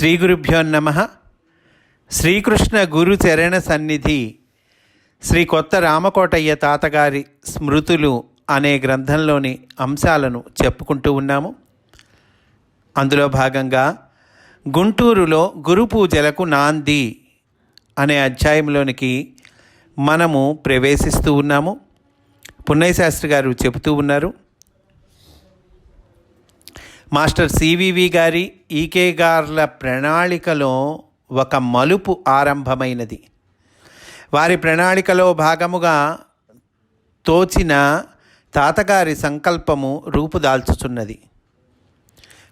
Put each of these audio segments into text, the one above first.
శ్రీ గురుభ్యో నమ. శ్రీకృష్ణ గురు చరణ సన్నిధి. శ్రీ కొత్త రామకోటయ్య తాతగారి స్మృతులు అనే గ్రంథంలోని అంశాలను చెప్పుకుంటూ ఉన్నాము. అందులో భాగంగా గుంటూరులో గురు పూజలకు నాంది అనే అధ్యాయంలోనికి మనము ప్రవేశిస్తూ ఉన్నాము. పున్నయ్య శాస్త్రి గారు చెబుతూ ఉన్నారు. మాస్టర్ సివివి గారి ఈకే గార్ల ప్రణాళికలో ఒక మలుపు ఆరంభమైనది. వారి ప్రణాళికలో భాగముగా తోచిన తాతగారి సంకల్పము రూపుదాల్చుచున్నది.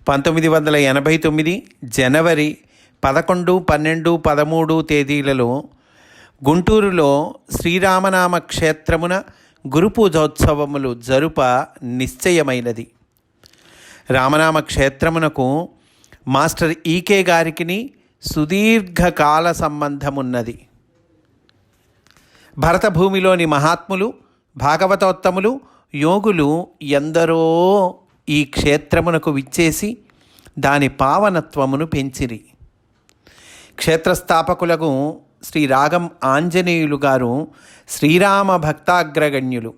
పంతొమ్మిది వందల ఎనభై తొమ్మిది జనవరి పదకొండు పన్నెండు పదమూడు తేదీలలో గుంటూరులో శ్రీరామనామ క్షేత్రమున గురు పూజోత్సవములు జరుప నిశ్చయమైనది. రామనామ క్షేత్రమునకు మాస్టర్ ఈకే గారికిని సుదీర్ఘకాల సంబంధమున్నది. భరతభూమిలోని మహాత్ములు భాగవతోత్తములు యోగులు ఎందరో ఈ క్షేత్రమునకు విచ్చేసి దాని పావనత్వమును పెంచిరి. క్షేత్రస్థాపకులకు శ్రీ రాగం ఆంజనేయులు గారు శ్రీరామ భక్తాగ్రగణ్యులు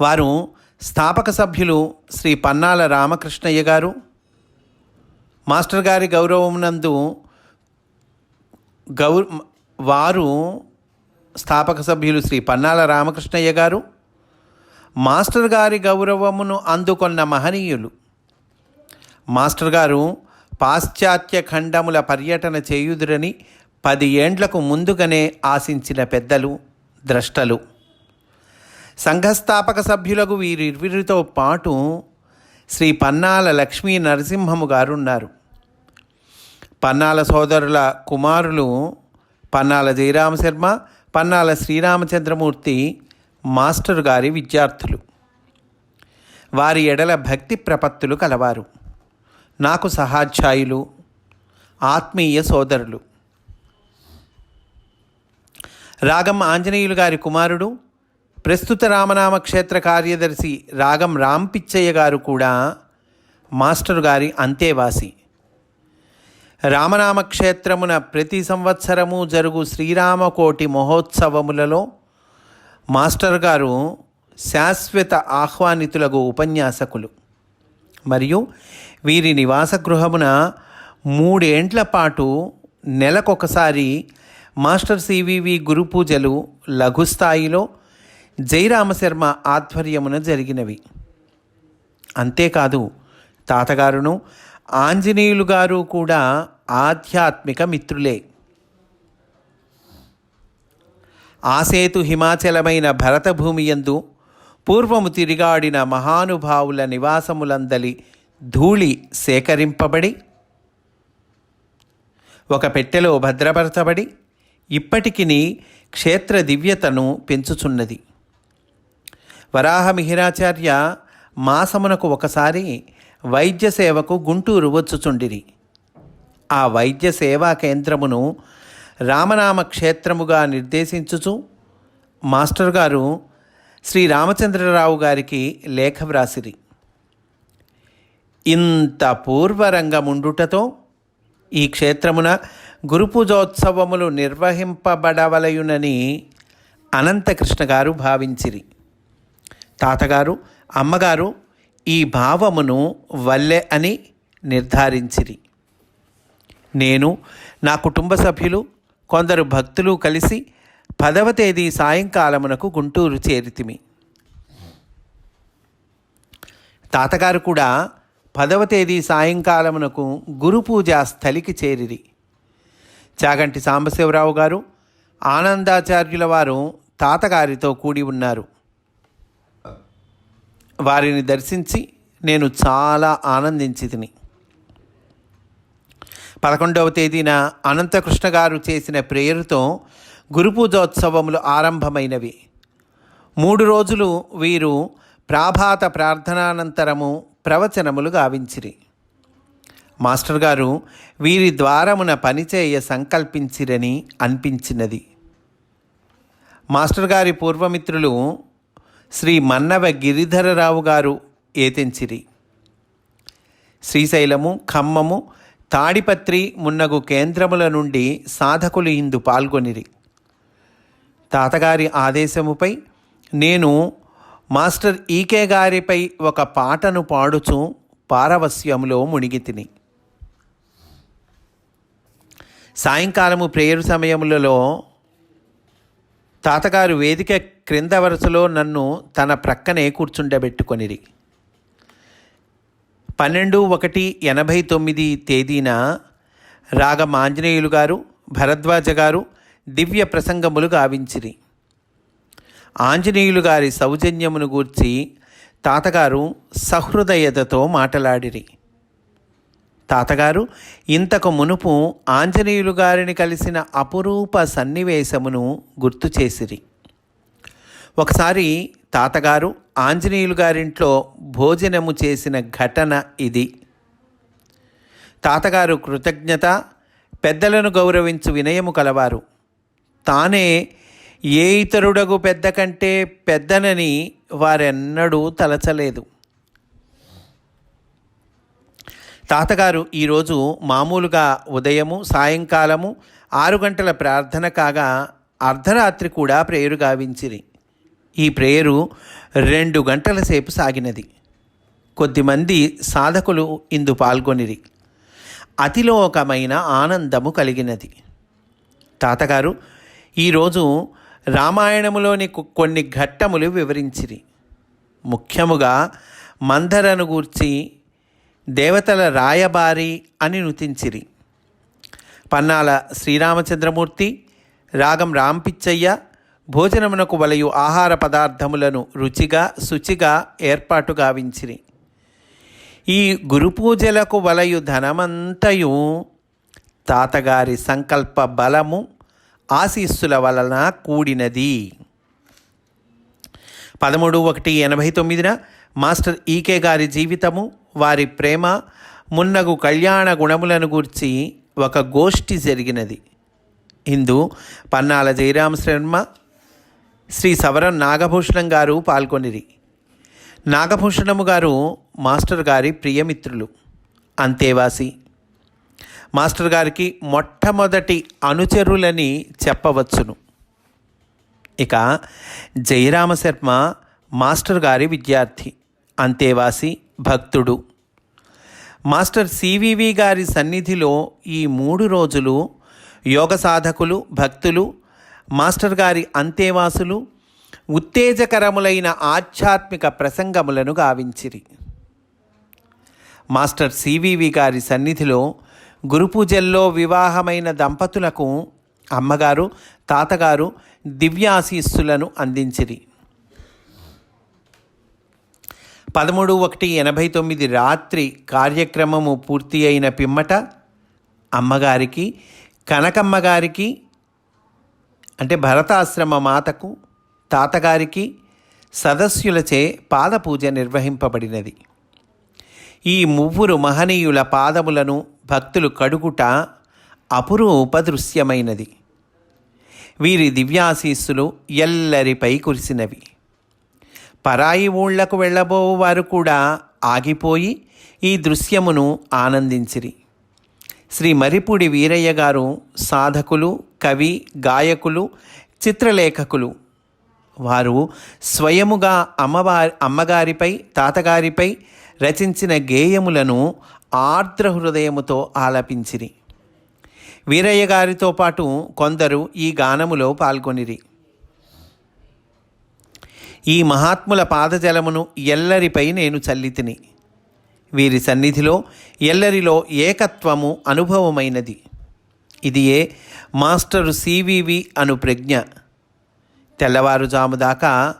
వారు స్థాపక సభ్యులు శ్రీ పన్నాల రామకృష్ణయ్య గారు. మాస్టర్ గారి గౌరవమునందు గౌ వారు స్థాపక సభ్యులు శ్రీ పన్నాల రామకృష్ణయ్య గారు. మాస్టర్ గారి గౌరవమును అందుకొన్న మహనీయులు. మాస్టర్ గారు పాశ్చాత్య ఖండముల పర్యటన చేయుదురని పది ఏండ్లకు ముందుగానే ఆశించిన పెద్దలు ద్రష్టలు. సంఘస్థాపక సభ్యులకు వీరిరువురితో పాటు శ్రీ పన్నాల లక్ష్మీ నరసింహము గారు ఉన్నారు పన్నాల సోదరుల కుమారులు పన్నాల జయరామ శర్మ పన్నాల శ్రీరామచంద్రమూర్తి మాస్టర్ గారి విద్యార్థులు. వారి ఎడల భక్తి ప్రపత్తులు కలవారు. నాకు సహాధ్యాయులు ఆత్మీయ సోదరులు. రాగం ఆంజనేయులు గారి కుమారుడు ప్రస్తుత రామనామ క్షేత్ర కార్యదర్శి రాగం రాంపిచ్చయ్య గారు కూడా మాస్టర్ గారి అంతేవాసి రామనామ క్షేత్రమున ప్రతి సంవత్సరము జరుగు శ్రీరామకోటి మహోత్సవములలో మాస్టర్ గారు శాశ్వత ఆహ్వానితులకు ఉపన్యాసకులు. మరియు వీరి నివాస గృహమున మూడేండ్ల పాటు నెలకొకసారి మాస్టర్ సివివి గురు పూజలు లఘుస్థాయిలో జయరామశర్మ ఆధ్వర్యమున జరిగినవి. అంతేకాదు తాతగారును ఆంజనేయులు గారు కూడా ఆధ్యాత్మిక మిత్రులే. ఆసేతు హిమాచలమైన భరతభూమియందు పూర్వము తిరిగాడిన మహానుభావుల నివాసములందలి ధూళి సేకరింపబడి ఒక పెట్టెలో భద్రపరచబడి ఇప్పటికిని క్షేత్ర దివ్యతను పెంచుచున్నది. వరాహ మిహిరాచార్య మాసమునకు ఒకసారి వైద్య సేవకు గుంటూరు వచ్చుచుండిరి. ఆ వైద్య సేవా కేంద్రమును రామనామ క్షేత్రముగా నిర్దేశించుచు మాస్టర్ గారు శ్రీ రామచంద్రరావు గారికి లేఖ వ్రాసిరి. ఇంత పూర్వరంగముండుటతో ఈ క్షేత్రమున గురుపూజోత్సవములు నిర్వహింపబడవలయునని అనంతకృష్ణ గారు భావించిరి. తాతగారు అమ్మగారు ఈ భావమును వల్లె అని నిర్ధారించిరి. నేను నా కుటుంబ సభ్యులు కొందరు భక్తులు కలిసి పదవ తేదీ సాయంకాలమునకు గుంటూరు చేరితిమి. తాతగారు కూడా పదవ తేదీ సాయంకాలమునకు గురు పూజా స్థలికి చేరిరి. చాగంటి సాంబశివరావు గారు ఆనందాచార్యుల వారు తాతగారితో కూడి ఉన్నారు. వారిని దర్శించి నేను చాలా ఆనందించి తిని. పదకొండవ తేదీన అనంతకృష్ణ గారు చేసిన ప్రేయరుతో గురుపూజోత్సవములు ఆరంభమైనవి. మూడు రోజులు వీరు ప్రాభాత ప్రార్థనానంతరము ప్రవచనములు గావించిరి. మాస్టర్ గారు వీరి ద్వారమున పనిచేయ సంకల్పించిరని అనిపించినది. మాస్టర్ గారి పూర్వమిత్రులు శ్రీ మన్నవ గిరిధరరావు గారు ఏతించిరి. శ్రీశైలము ఖమ్మము తాడిపత్రి మున్నగు కేంద్రముల నుండి సాధకులు ఇందు పాల్గొనిరి. తాతగారి ఆదేశముపై నేను మాస్టర్ ఈకే గారిపై ఒక పాటను పాడుచు పారవస్యంలో మునిగి తిని. సాయంకాలము ప్రేయరు సమయములలో తాతగారు వేదిక క్రింద వరుసలో నన్ను తన ప్రక్కనే కూర్చుండబెట్టుకొనిరి. పన్నెండు ఒకటి ఎనభై తొమ్మిది తేదీన రాగమాంజనేయులు గారు భరద్వాజ గారు దివ్య ప్రసంగములు గావించిరి. ఆంజనేయులు గారి సౌజన్యమును గూర్చి తాతగారు సహృదయతతో మాటలాడిరి. తాతగారు ఇంతకు మునుపు ఆంజనేయులు గారిని కలిసిన అపురూప సన్నివేశమును గుర్తు చేసిరి. ఒకసారి తాతగారు ఆంజనేయులు గారింట్లో భోజనము చేసిన ఘటన ఇది. తాతగారు కృతజ్ఞత పెద్దలను గౌరవించు వినయము కలవారు. తానే ఏ ఇతరుడగు పెద్ద కంటే పెద్దనని వారెన్నడూ తలచలేదు. తాతగారు ఈరోజు మామూలుగా ఉదయము సాయంకాలము ఆరు గంటల ప్రార్థన కాగా అర్ధరాత్రి కూడా ప్రేయరు గావించిరి. ఈ ప్రేయరు రెండు గంటల సేపు సాగినది. కొద్దిమంది సాధకులు ఇందు పాల్గొనిరి. అతిలోకమైన ఆనందము కలిగినది. తాతగారు ఈరోజు రామాయణములోని కొన్ని ఘట్టములు వివరించిరి. ముఖ్యముగా మందరను గూర్చి దేవతల రాయబారి అని నుతించిరి. పన్నాల శ్రీరామచంద్రమూర్తి రాగం రాంపిచ్చయ్య భోజనమునకు వలయు ఆహార పదార్థములను రుచిగా శుచిగా ఏర్పాటు గావించిరి. ఈ గురుపూజలకు వలయు ధనమంతయు తాతగారి సంకల్ప బలము ఆశీస్సుల వలన కూడినది. పదమూడు ఒకటి ఎనభై తొమ్మిదిన మాస్టర్ ఈకే గారి జీవితము వారి ప్రేమ మున్నగు కళ్యాణ గుణములను గూర్చి ఒక గోష్ఠి జరిగినది. ఇందు పన్నాల జయరామ శర్మ శ్రీ సవరం నాగభూషణం గారు పాల్గొనిరి. నాగభూషణము గారు మాస్టర్ గారి ప్రియమిత్రులు. అంతేవాసి మాస్టర్ గారికి మొట్టమొదటి అనుచరులని చెప్పవచ్చును. ఇక జయరామ శర్మ మాస్టర్ గారి విద్యార్థి. అంతేవాసి భక్తుడు. మాస్టర్ సివివి గారి సన్నిధిలో ఈ మూడు రోజులు యోగ సాధకులు భక్తులు మాస్టర్ గారి అంతేవాసులు ఉత్తేజకరములైన ఆధ్యాత్మిక ప్రసంగములను గావించిరి. మాస్టర్ సివివి గారి సన్నిధిలో గురుపూజల్లో వివాహమైన దంపతులకు అమ్మగారు తాతగారు దివ్యాశీస్సులను అందించిరి. పదమూడు ఒకటి ఎనభై తొమ్మిది రాత్రి కార్యక్రమము పూర్తి అయిన పిమ్మట అమ్మగారికి కనకమ్మ గారికి అంటే భరతాశ్రమ మాతకు తాతగారికి సదస్యులచే పాదపూజ నిర్వహింపబడినది. ఈ మువ్వురు మహనీయుల పాదములను భక్తులు కడుగుట అపురూప దృశ్యమైనది. వీరి దివ్యాశీస్సులు ఎల్లరిపై కురిసినవి. పరాయి ఊళ్ళకు వెళ్ళబోవు వారు కూడా ఆగిపోయి ఈ దృశ్యమును ఆనందించిరి. శ్రీ మరిపూడి వీరయ్య గారు సాధకులు కవి గాయకులు చిత్రలేఖకులు. వారు స్వయముగా అమ్మవారి అమ్మగారిపై తాతగారిపై రచించిన గేయములను ఆర్ద్ర హృదయముతో ఆలపించిరి. వీరయ్య గారితో పాటు కొందరు ఈ గానములో పాల్గొనిరి. ఈ మహాత్ముల పాదజలమును ఎల్లరిపై నేను చల్లితిని. వీరి సన్నిధిలో ఎల్లరిలో ఏకత్వము అనుభవమైనది. ఇది ఏ మాస్టరు సివివి అను ప్రజ్ఞ. తెల్లవారుజాము దాకా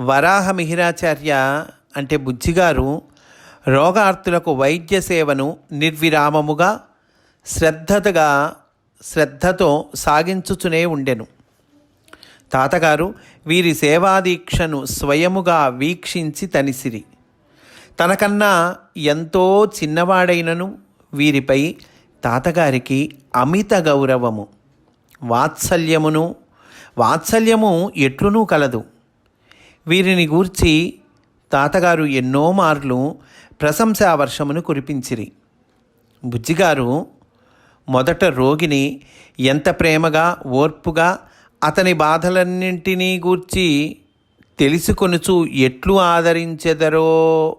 వరాహ మిహిరాచార్య అంటే బుజ్జిగారు రోగార్తులకు వైద్య సేవను నిర్విరామముగా శ్రద్ధగా శ్రద్ధతో సాగించుచునే ఉండెను. తాతగారు వీరి సేవాదీక్షను స్వయముగా వీక్షించి తనిసిరి. తనకన్నా ఎంతో చిన్నవాడైనను వీరిపై తాతగారికి అమిత గౌరవము. వాత్సల్యమును వాత్సల్యము ఎట్లునూ కలదు. వీరిని గూర్చి తాతగారు ఎన్నో మార్లు ప్రశంసా వర్షమును కురిపించిరి. బుజ్జిగారు మొదట రోగిని ఎంత ప్రేమగా ఓర్పుగా అతని బాధలన్నింటినీ గూర్చి తెలుసుకొనుచు ఎట్లు ఆదరించెదరో?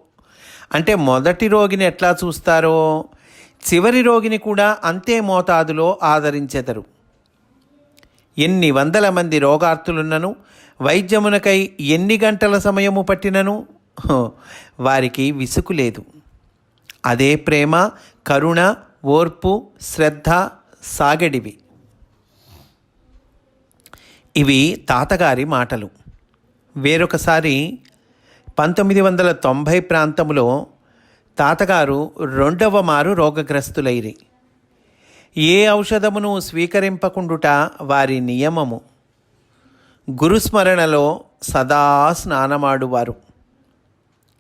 అంటే మొదటి రోగిని ఎట్లా చూస్తారో? చివరి రోగిని కూడా అంతే మోతాదులో ఆదరించెదరు. ఎన్ని వందల మంది రోగార్తులున్నను వైద్యమునకై ఎన్ని గంటల సమయము పట్టినను? వారికి విసుగు లేదు. అదే ప్రేమ కరుణ ఓర్పు శ్రద్ధ సాగడివి. ఇవి తాతగారి మాటలు. వేరొకసారి పంతొమ్మిది వందల తొంభై ప్రాంతంలో తాతగారు రెండవ మారు రోగగ్రస్తులైరి. ఏ ఔషధమును స్వీకరింపకుండుట వారి నియమము. గురుస్మరణలో సదా స్నానమాడువారు.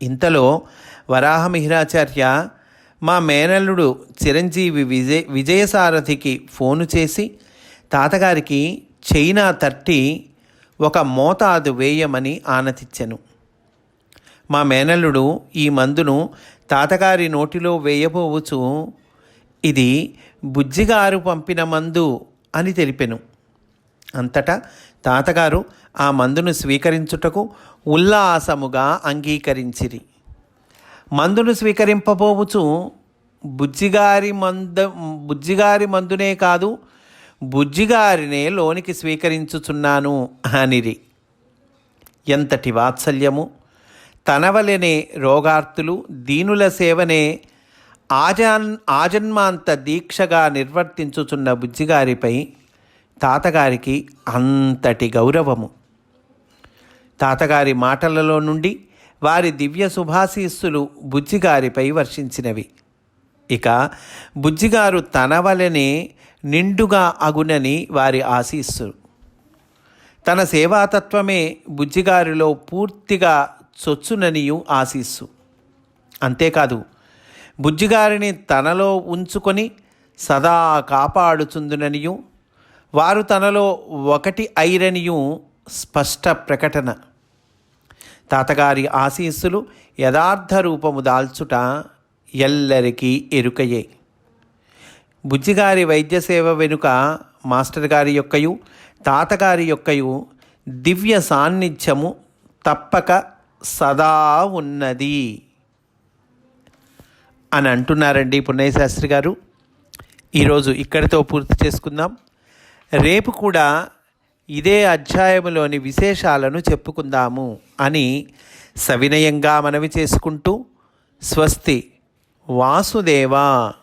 ఇంతలో వరాహమిహిరాచార్య మా మేనల్లుడు చిరంజీవి విజయ విజయసారథికి ఫోను చేసి తాతగారికి చైనా తట్టి ఒక మోతాదు వేయమని ఆనతిచ్చెను. మా మేనల్లుడు ఈ మందును తాతగారి నోటిలో వేయబోవచ్చు ఇది బుజ్జిగారు పంపిన మందు అని తెలిపెను. అంతటా తాతగారు ఆ మందును స్వీకరించుటకు ఉల్లాసముగా అంగీకరించిరి. మందును స్వీకరింపబోవచ్చు బుజ్జిగారి మంద బుజ్జిగారి మందునే కాదు బుజ్జిగారినే లోనికి స్వీకరించుచున్నాను అనిరి. ఎంతటి వాత్సల్యము! తనవలనే రోగార్తులు దీనుల సేవనే ఆజాన్ ఆజన్మాంత దీక్షగా నిర్వర్తించుచున్న బుజ్జిగారిపై తాతగారికి అంతటి గౌరవము. తాతగారి మాటలలో నుండి వారి దివ్య శుభాశీస్సులు బుజ్జిగారిపై వర్షించినవి. ఇక బుజ్జిగారు తన వలనే నిండుగా అగునని వారి ఆశీస్సు తన సేవాతత్వమే బుజ్జిగారిలో పూర్తిగా చొచ్చుననియు ఆశీస్సు. అంతేకాదు బుజ్జిగారిని తనలో ఉంచుకొని సదా కాపాడుచుందుననియు వారు తనలో ఒకటి ఐరనియు స్పష్ట ప్రకటన. తాతగారి ఆశీస్సులు యథార్థ రూపము దాల్చుట ఎల్లరికీ ఎరుకయే. బుజ్జిగారి వైద్య సేవ వెనుక మాస్టర్ గారి యొక్కయు తాతగారి యొక్కయు దివ్య సాన్నిధ్యము తప్పక సదా ఉన్నది. అని అంటున్నారండి పున్నయ్యశాస్త్రి గారు. ఈరోజు ఇక్కడితో పూర్తి చేసుకుందాం. రేపు కూడా ఇదే అధ్యాయములోని విశేషాలను చెప్పుకుందాము అని సవినయంగా మనవి చేసుకుంటూ స్వస్తి వాసుదేవా.